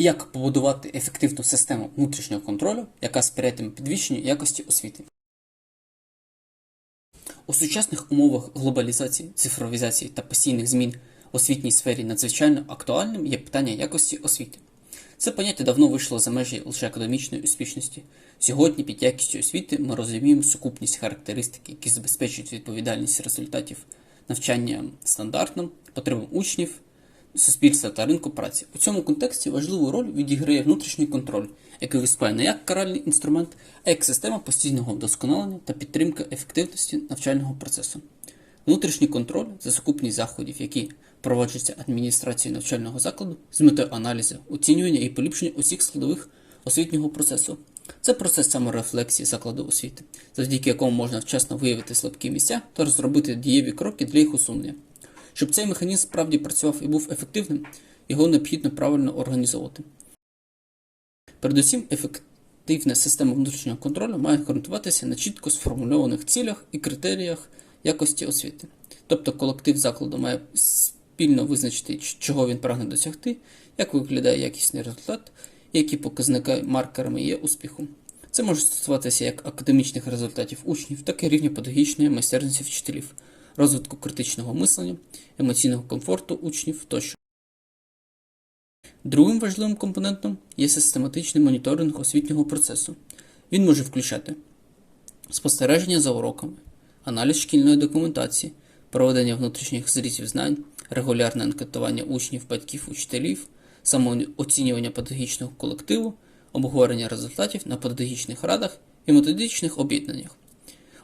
Як побудувати ефективну систему внутрішнього контролю, яка сприятиме підвищенню якості освіти? У сучасних умовах глобалізації, цифровізації та постійних змін в освітній сфері надзвичайно актуальним є питання якості освіти. Це поняття давно вийшло за межі лише академічної успішності. Сьогодні під якістю освіти ми розуміємо сукупність характеристик, які забезпечують відповідальність результатів навчання стандартним, потребам учнів, суспільства та ринку праці. У цьому контексті важливу роль відіграє внутрішній контроль, який виступає не як каральний інструмент, а як система постійного вдосконалення та підтримка ефективності навчального процесу. Внутрішній контроль це сукупність заходів, які проводжуються адміністрацією навчального закладу з метою аналізу, оцінювання і поліпшення усіх складових освітнього процесу. Це процес саморефлексії закладу освіти, завдяки якому можна вчасно виявити слабкі місця та розробити дієві кроки для їх усунення. Щоб цей механізм справді працював і був ефективним, його необхідно правильно організовувати. Передусім, ефективна система внутрішнього контролю має ґрунтуватися на чітко сформульованих цілях і критеріях якості освіти. Тобто колектив закладу має спільно визначити, чого він прагне досягти, як виглядає якісний результат, які показники маркерами є успіху. Це може стосуватися як академічних результатів учнів, так і рівня педагогічної майстерності вчителів, розвитку критичного мислення, емоційного комфорту учнів тощо. Другим важливим компонентом є систематичний моніторинг освітнього процесу. Він може включати спостереження за уроками, аналіз шкільної документації, проведення внутрішніх зрізів знань, регулярне анкетування учнів, батьків, учителів, самооцінювання педагогічного колективу, обговорення результатів на педагогічних радах і методичних об'єднаннях.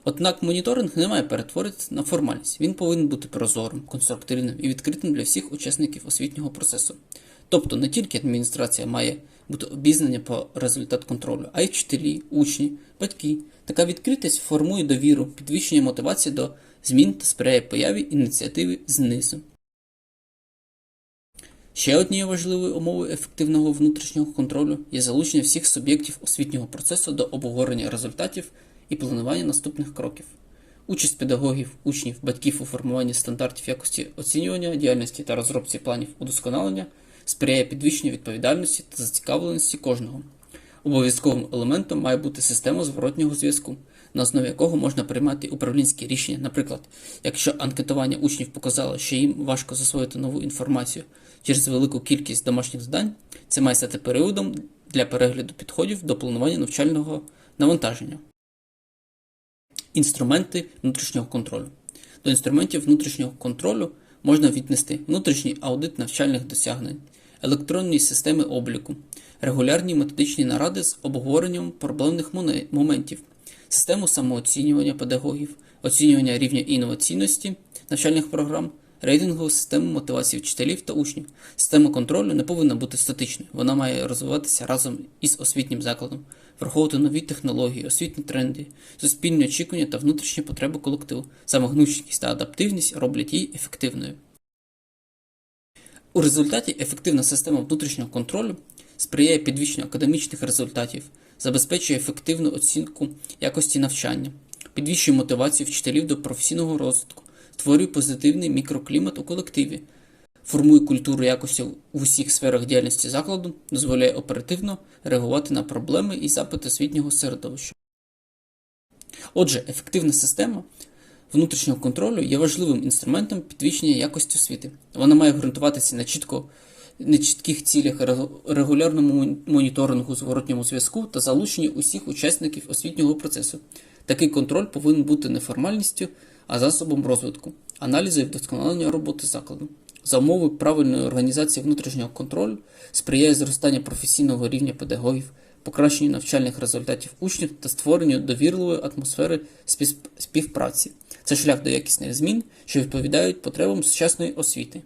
Однак моніторинг не має перетворитися на формальність, він повинен бути прозорим, конструктивним і відкритим для всіх учасників освітнього процесу. Тобто не тільки адміністрація має бути обізнання по результат контролю, а й вчителі, учні, батьки. Така відкритість формує довіру, підвищення мотивації до змін та сприяє появі ініціативи знизу. Ще однією важливою умовою ефективного внутрішнього контролю є залучення всіх суб'єктів освітнього процесу до обговорення результатів і планування наступних кроків. Участь педагогів, учнів, батьків у формуванні стандартів якості оцінювання діяльності та розробці планів удосконалення сприяє підвищенню відповідальності та зацікавленості кожного. Обов'язковим елементом має бути система зворотнього зв'язку, на основі якого можна приймати управлінські рішення. Наприклад, якщо анкетування учнів показало, що їм важко засвоїти нову інформацію через велику кількість домашніх завдань, це має стати періодом для перегляду підходів до планування навчального навантаження. Інструменти внутрішнього контролю. До інструментів внутрішнього контролю можна віднести внутрішній аудит навчальних досягнень, електронні системи обліку, регулярні методичні наради з обговоренням проблемних моментів, систему самооцінювання педагогів, оцінювання рівня інноваційності навчальних програм, рейтингову систему мотивації вчителів та учнів. Система контролю не повинна бути статичною, вона має розвиватися разом із освітнім закладом, враховувати нові технології, освітні тренди, суспільні очікування та внутрішні потреби колективу. Саме гнучкість та адаптивність роблять її ефективною. У результаті ефективна система внутрішнього контролю сприяє підвищенню академічних результатів, забезпечує ефективну оцінку якості навчання, підвищує мотивацію вчителів до професійного розвитку, створює позитивний мікроклімат у колективі, формує культуру якості в усіх сферах діяльності закладу, дозволяє оперативно реагувати на проблеми і запити освітнього середовища. Отже, ефективна система внутрішнього контролю є важливим інструментом підвищення якості освіти. Вона має ґрунтуватися на чітко на чітких цілях регулярному моніторингу, зворотньому зв'язку та залученні усіх учасників освітнього процесу. Такий контроль повинен бути не формальністю, а засобом розвитку, аналізу і вдосконалення роботи закладу. За умови правильної організації внутрішнього контролю сприяє зростанню професійного рівня педагогів, покращенню навчальних результатів учнів та створенню довірливої атмосфери співпраці. Це шлях до якісних змін, що відповідають потребам сучасної освіти.